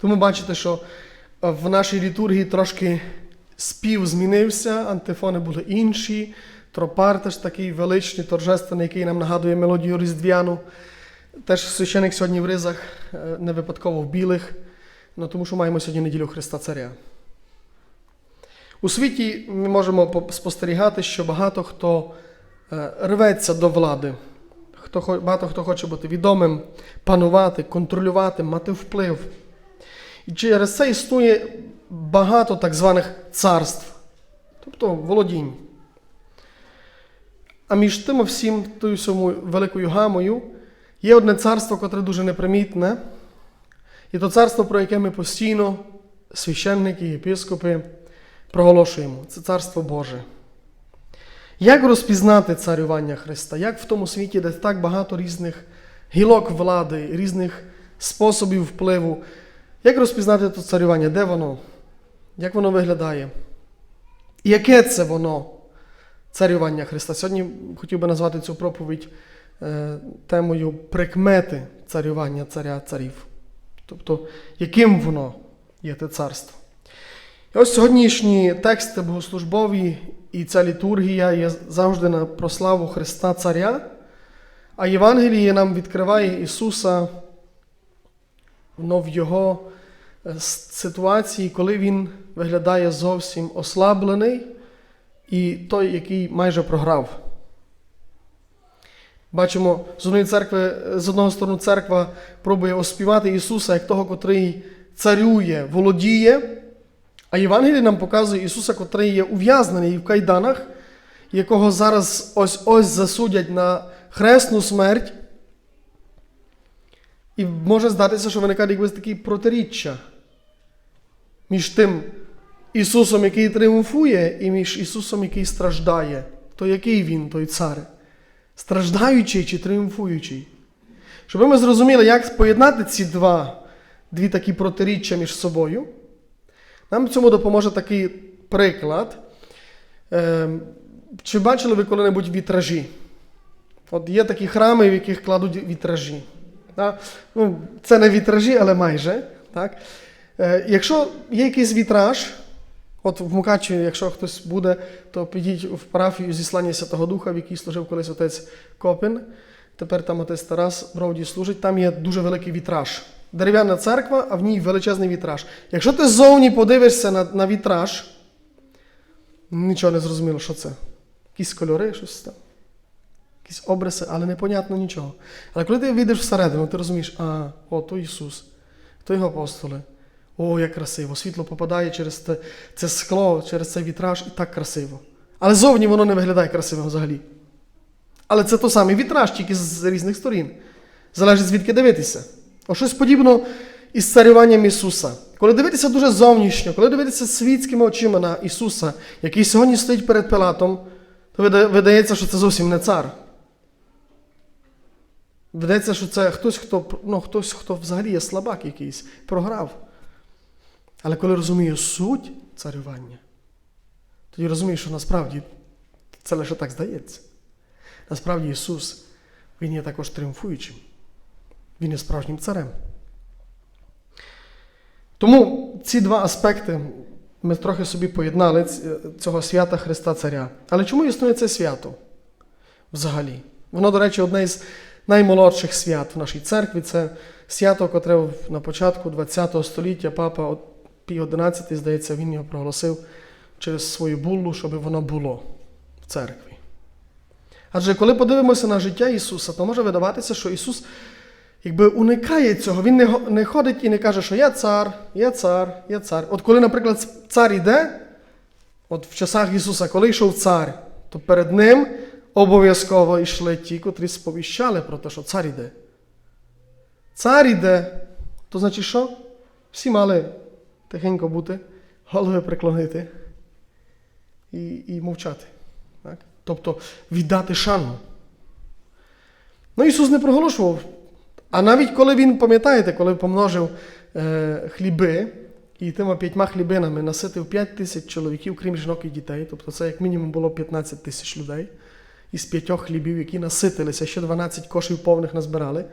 Тому бачите, що в нашій літургії трошки спів змінився, антифони були інші, тропар теж такий величний, торжественний, який нам нагадує мелодію Різдвяну. Теж священик сьогодні в ризах, е, не випадково в білих, ну, тому що маємо сьогодні неділю Христа Царя. У світі ми можемо спостерігати, що багато хто е, рветься до влади. Хто, багато хто хоче бути відомим, панувати, контролювати, мати вплив. І через це існує багато так званих царств, тобто володінь. А між тим всім тою всьому великою гамою є одне царство, котре дуже непримітне, і то царство, про яке ми постійно, священники, єпископи, проголошуємо. Це царство Боже. Як розпізнати царювання Христа? Як в тому світі, де так багато різних гілок влади, різних способів впливу, як розпізнати це царювання? Де воно? Як воно виглядає? І яке це воно, царювання Христа? Сьогодні хотів би назвати цю проповідь е, темою прикмети царювання царя царів. Тобто, яким воно є те царство? І ось сьогоднішні тексти богослужбові і ця літургія є завжди на прославу Христа Царя, а Євангеліє нам відкриває Ісуса ну, в Його е, ситуації, коли Він виглядає зовсім ослаблений і той, який майже програв. Бачимо, з одної церкви, з одного сторони, церква пробує оспівати Ісуса як того, котрий царює, володіє. А Євангеліє нам показує Ісуса, котрий є ув'язнений в кайданах, якого зараз ось ось засудять на хресну смерть. І може здатися, що виникає якось такі протиріччя між тим Ісусом, який тріумфує, і між Ісусом, який страждає. То який Він, той цар? Страждаючий чи тріумфуючий? Щоб ми зрозуміли, як поєднати ці два, дві такі протиріччя між собою. Нам цьому допоможе такий приклад. Ем, Чи бачили ви коли-небудь вітражі? От є такі храми, в яких кладуть вітражі. Ну, це не вітражі, але майже. Так? Е, Якщо є якийсь вітраж, от в Мукачеві, якщо хтось буде, то підіть в парафію зіслання Святого Духа, в якій служив колись отець Копін. Тепер там отець Тарас Бровді служить, там є дуже великий вітраж. Дерев'яна церква, а в ній величезний вітраж. Якщо ти ззовні подивишся на, на вітраж, нічого не зрозуміло, що це. Якісь кольори, щось там. Якісь обриси, але непонятно нічого. Але коли ти війдеш всередину, ти розумієш, а, о, то Ісус, то його апостоли. О, як красиво! Світло попадає через те, це скло, через цей вітраж і так красиво. Але зовні воно не виглядає красиво взагалі. Але це той самий вітраж, тільки з різних сторін. Залежить звідки дивитися. О, щось подібно із царюванням Ісуса. Коли дивитися дуже зовнішньо, коли дивитися світськими очима на Ісуса, який сьогодні стоїть перед Пилатом, то видається, що це зовсім не цар. Видається, що це хтось, хто, ну, хтось, хто взагалі є слабак якийсь, програв. Але коли розумію суть царювання, тоді розумію, що насправді це лише так здається. Насправді Ісус, Він є також тріумфуючим. Він є справжнім царем. Тому ці два аспекти ми трохи собі поєднали цього свята Христа Царя. Але чому існує це свято взагалі? Воно, до речі, одне із наймолодших свят в нашій церкві. Це свято, котре на початку ХХ століття папа Пій XI, здається, він його проголосив через свою буллу, щоб воно було в церкві. Адже коли подивимося на життя Ісуса, то може видаватися, що Ісус якби уникає цього. Він не, ходить і не каже, що я цар, я цар, я цар. От коли, наприклад, цар іде, от в часах Ісуса, коли йшов цар, то перед ним обов'язково йшли ті, котрі сповіщали про те, що цар іде. Цар іде, то значить що? Всі мали тихенько бути, голови приклонити і, і мовчати. Так? Тобто віддати шану. Ну, Ісус не проголошував. А навіть коли Він, пам'ятаєте, коли помножив е, хліби і тими п'ятьма хлібинами наситив 5 тисяч чоловіків, крім жінок і дітей, тобто це як мінімум було 15 тисяч людей, із п'ятьох хлібів, які наситилися, ще 12 кошів повних назбирали.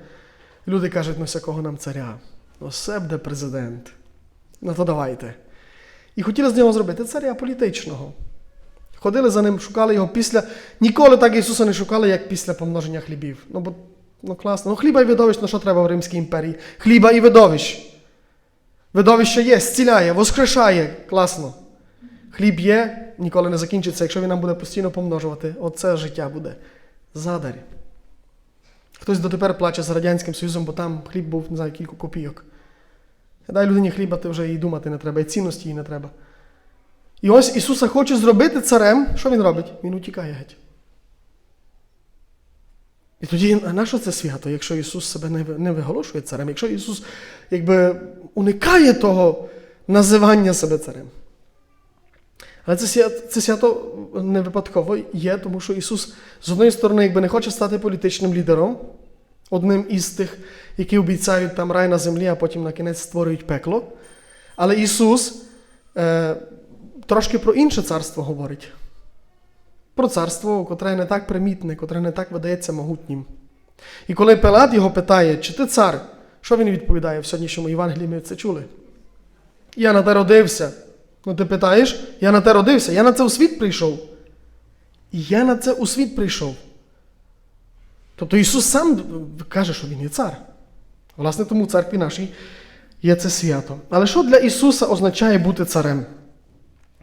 Люди кажуть, ну всякого нам царя. Осе буде президент. Ну то давайте. І хотіли з нього зробити царя політичного. Ходили за ним, шукали його після. Ніколи так Ісуса не шукали, як після помноження хлібів. Ну, бо ну класно. Ну, хліба і видовищ, ну що треба в Римській імперії? Хліба і видовищ. Видовище є, зціляє, воскрешає. Класно. Хліб є, ніколи не закінчиться, якщо він нам буде постійно помножувати. Оце життя буде. Задарі. Хтось дотепер плаче з Радянським Союзом, бо там хліб був, не знаю, кілька копійок. Дай людині хліба, ти вже і думати не треба, і цінності їй не треба. І ось Ісуса хоче зробити царем. Що він робить? Він утікає геть. І тоді, а на що це свято, якщо Ісус себе не, не виголошує царем, якщо Ісус якби уникає того називання себе царем? Але це свято, це свято не випадково є, тому що Ісус, з одної сторони, якби не хоче стати політичним лідером, одним із тих, які обіцяють там рай на землі, а потім на кінець створюють пекло. Але Ісус е, трошки про інше царство говорить. Про царство, котре не так примітне, котре не так видається могутнім. І коли Пилат його питає, чи ти цар, що він відповідає в сьогоднішньому Євангелії, ми це чули? Я на те родився. Ну ти питаєш, я на те родився, я на це у світ прийшов. Я на це у світ прийшов. Тобто Ісус сам каже, що Він є цар. Власне, тому в церкві нашій є це свято. Але що для Ісуса означає бути царем?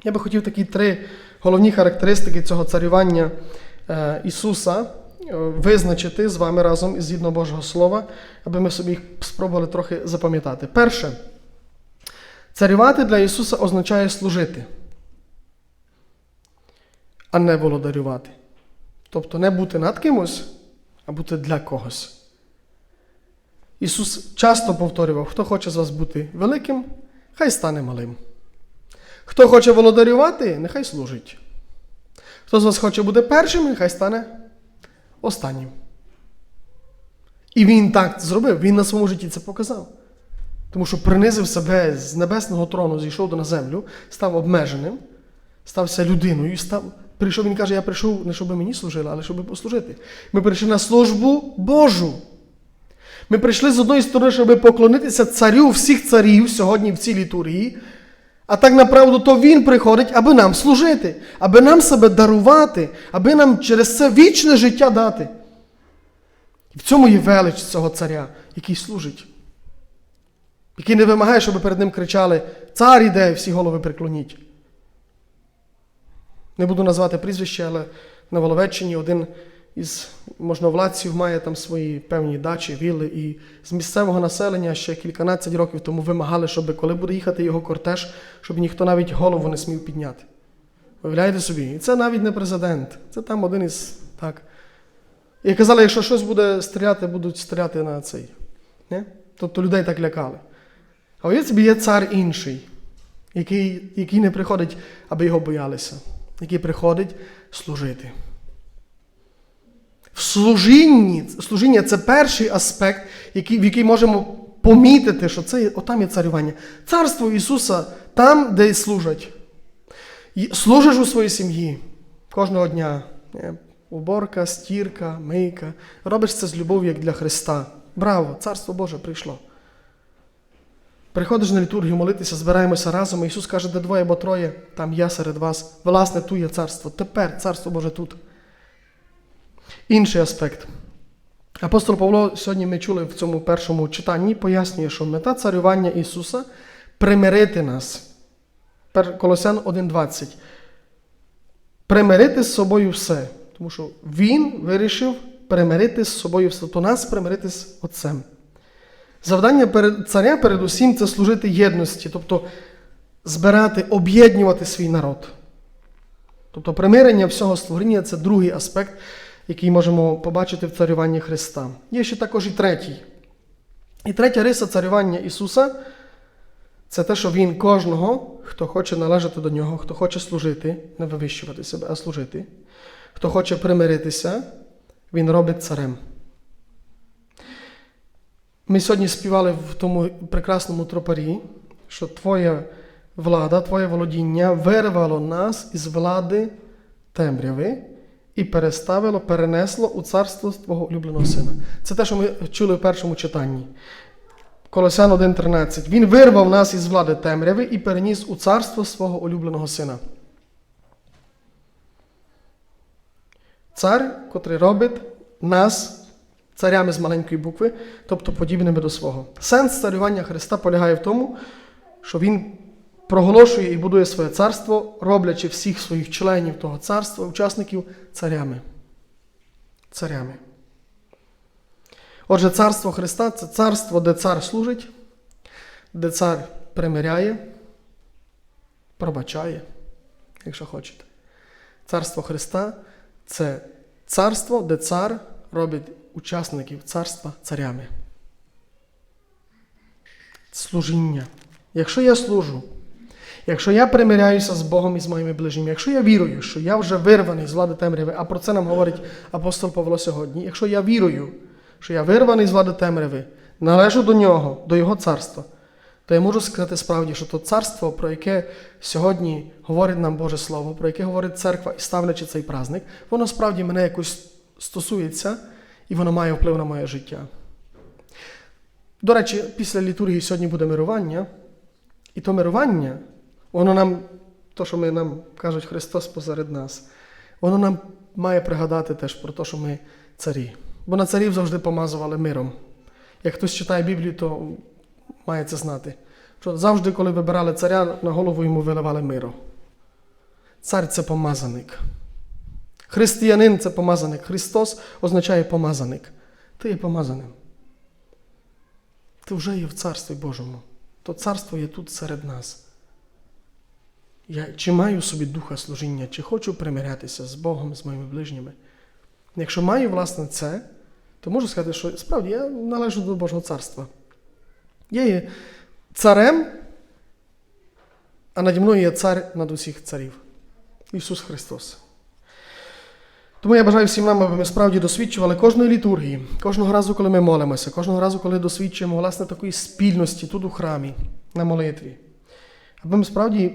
Я би хотів такі три головні характеристики цього царювання е, Ісуса е, визначити з вами разом згідно Божого Слова, аби ми собі їх спробували трохи запам'ятати. Перше, царювати для Ісуса означає служити, а не володарювати. Тобто не бути над кимось, а бути для когось. Ісус часто повторював, хто хоче з вас бути великим, хай стане малим. Хто хоче володарювати, нехай служить. Хто з вас хоче бути першим, нехай стане останнім. І він так зробив, він на своєму житті це показав. Тому що принизив себе з небесного трону, зійшов на землю, став обмеженим, стався людиною, став, прийшов, він каже, я прийшов не щоб мені служили, але щоб послужити. Ми прийшли на службу Божу. Ми прийшли з одної сторони, щоб поклонитися царю всіх царів сьогодні в цій літургії. А так направду, то Він приходить, аби нам служити, аби нам себе дарувати, аби нам через це вічне життя дати. І в цьому є велич цього царя, який служить, який не вимагає, щоб перед ним кричали: Цар іде, всі голови приклоніть. Не буду назвати прізвище, але на Воловеччині один із можновладців має там свої певні дачі, вілли, і з місцевого населення ще кільканадцять років тому вимагали, щоб коли буде їхати його кортеж, щоб ніхто навіть голову не смів підняти. Уявляєте собі? І це навіть не президент, це там один із так. І казали, якщо щось буде стріляти, будуть стріляти на цей. Не? Тобто людей так лякали. А уявіть собі, є цар інший, який, який не приходить, аби його боялися, який приходить служити. В служінні, служіння це перший аспект, який, в який можемо помітити, що це отам є царювання. Царство Ісуса там, де й служать. Служиш у своїй сім'ї кожного дня. Е, Уборка, стірка, мийка. Робиш це з любов'ю, як для Христа. Браво! Царство Боже прийшло. Приходиш на літургію молитися, збираємося разом. і Ісус каже, де двоє або троє, там я серед вас. Власне, ту є царство. Тепер царство Боже тут. Інший аспект. Апостол Павло, сьогодні ми чули в цьому першому читанні, пояснює, що мета царювання Ісуса примирити нас. Колосян 1.20. Примирити з собою все. Тому що Він вирішив примирити з собою все, то нас примирити з Отцем. Завдання перед- царя передусім це служити єдності, тобто збирати, об'єднувати свій народ. Тобто примирення всього створіння це другий аспект, який можемо побачити в царюванні Христа. Є ще також і третій. І третя риса царювання Ісуса це те, що Він кожного, хто хоче належати до Нього, хто хоче служити, не вивищувати себе, а служити, хто хоче примиритися, Він робить царем. Ми сьогодні співали в тому прекрасному тропарі, що Твоя влада, Твоє володіння вирвало нас із влади темряви і переставило, перенесло у царство Твого улюбленого сина. Це те, що ми чули в першому читанні. Колосян 1.13. Він вирвав нас із влади темряви і переніс у царство свого улюбленого сина. Цар, котрий робить нас царями з маленької букви, тобто подібними до свого. Сенс царювання Христа полягає в тому, що Він проголошує і будує своє царство, роблячи всіх своїх членів того царства, учасників царями. Царями. Отже, царство Христа це царство, де цар служить, де цар примиряє, пробачає, якщо хочете. Царство Христа це царство, де цар робить учасників царства царями. Служіння. Якщо я служу, якщо я примиряюся з Богом і з моїми ближніми, якщо я вірую, що я вже вирваний з влади темряви, а про це нам говорить апостол Павло сьогодні, якщо я вірую, що я вирваний з влади темряви, належу до нього, до Його царства, то я можу сказати справді, що то царство, про яке сьогодні говорить нам Боже Слово, про яке говорить церква і ставлячи цей праздник, воно справді мене якось стосується і воно має вплив на моє життя. До речі, після літургії сьогодні буде мирування, і то мирування, воно нам, то, що ми нам кажуть Христос посеред нас, воно нам має пригадати теж про те, що ми царі. Бо на царів завжди помазували миром. Як хтось читає Біблію, то має це знати. Що завжди, коли вибирали царя, на голову йому виливали миро. Цар це помазаник. Християнин це помазаник. Христос означає помазаник. Ти є помазаним. Ти вже є в Царстві Божому. То царство є тут серед нас. Я чи маю собі духа служіння, чи хочу примирятися з Богом, з моїми ближніми. Якщо маю, власне, це, то можу сказати, що справді я належу до Божого царства. Я є царем, а наді мною є цар над усіх царів. Ісус Христос. Тому я бажаю всім нам, аби ми справді досвідчували кожної літургії, кожного разу, коли ми молимося, кожного разу, коли досвідчуємо власне такої спільності тут у храмі, на молитві. Аби ми справді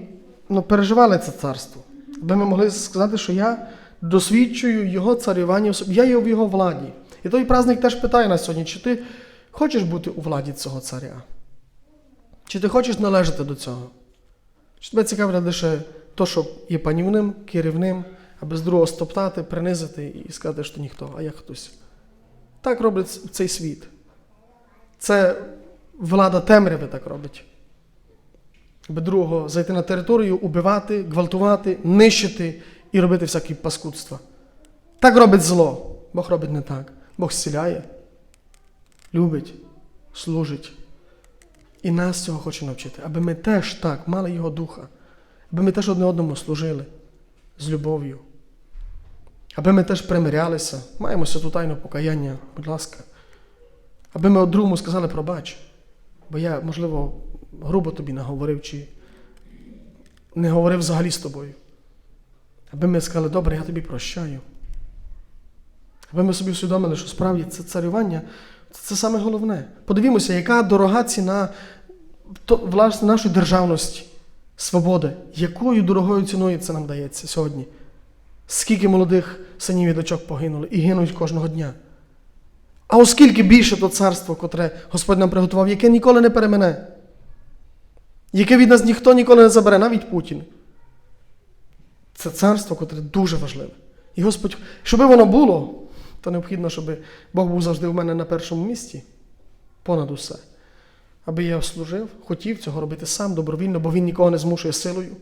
ну, переживали це царство, аби ми могли сказати, що я досвідчую Його царювання я є в Його владі. І той праздник теж питає нас сьогодні, чи ти хочеш бути у владі цього царя? Чи ти хочеш належати до цього? Чи тебе цікавить лише то, що є панівним, керівним, а без другого стоптати, принизити і сказати, що ніхто, а я хтось. Так робить цей світ. Це влада темряви так робить. Аби другого зайти на територію, убивати, гвалтувати, нищити і робити всякі паскудства. Так робить зло. Бог робить не так. Бог зціляє, любить, служить. І нас цього хоче навчити, аби ми теж так мали Його духа, аби ми теж одне одному служили з любов'ю, аби ми теж примирялися, маємо святу тайну покаяння, будь ласка, аби ми другому сказали пробач, бо я, можливо, грубо тобі наговорив чи не говорив взагалі з тобою. Аби ми сказали, добре, я тобі прощаю. Аби ми собі усвідомили, що справді це царювання це, це саме головне. Подивімося, яка дорога ціна то, власне, нашої державності, свободи, якою дорогою ціною це нам дається сьогодні. Скільки молодих синів і дочок погинули і гинуть кожного дня. А оскільки більше то царство, котре Господь нам приготував, яке ніколи не перемене, яке від нас ніхто ніколи не забере, навіть Путін. Це царство, котре дуже важливе. І Господь, щоб воно було, то необхідно, щоб Бог був завжди в мене на першому місці, понад усе. Аби я служив, хотів цього робити сам добровільно, бо він нікого не змушує силою.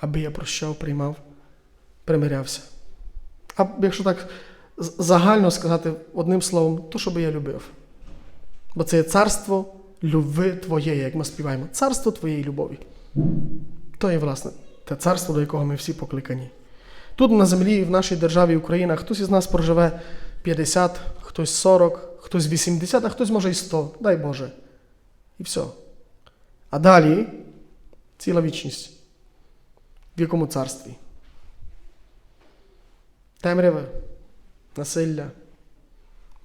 Аби я прощав, приймав, примирявся. А якщо так загально сказати одним словом, то щоб я любив. Бо це є царство люби твоєї, як ми співаємо, царство твоєї любові. То є, власне, те царство, до якого ми всі покликані. Тут на землі, в нашій державі Україна, хтось із нас проживе 50, хтось 40, хтось 80, а хтось може і 100, дай Боже. І все. А далі ціла вічність. В якому царстві? Темрява, насилля,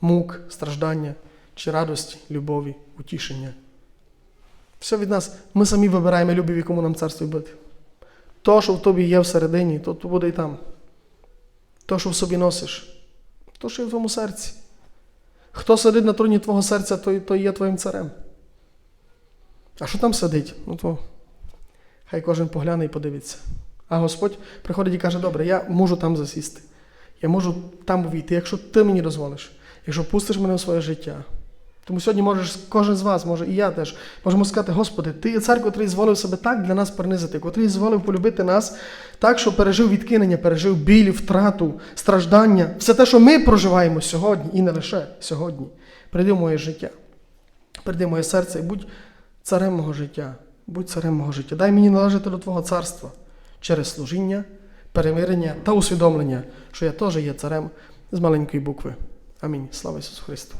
мук, страждання чи радості, любові, утішення. Все від нас. Ми самі вибираємо любов, в якому нам царстві бути. То, що в тобі є всередині, то, то буде і там. То, що в собі носиш, то, що є в твоєму серці. Хто сидить на троні твого серця, той, той є твоїм царем. А що там сидить? Ну то хай кожен погляне і подивиться. А Господь приходить і каже: добре, я можу там засісти. Я можу там увійти, якщо ти мені дозволиш, якщо пустиш мене у своє життя. Тому сьогодні можеш кожен з вас, може і я теж, можемо сказати, Господи, Ти є цар, котрий зволив себе так для нас принизити, котрий зволив полюбити нас так, що пережив відкинення, пережив біль, втрату, страждання, все те, що ми проживаємо сьогодні, і не лише сьогодні. Прийди в моє життя, прийди в моє серце і будь царем мого життя, будь царем мого життя. Дай мені належати до Твого царства через служіння, перемирення та усвідомлення, що я теж є царем з маленької букви. Амінь. Слава Ісусу Христу!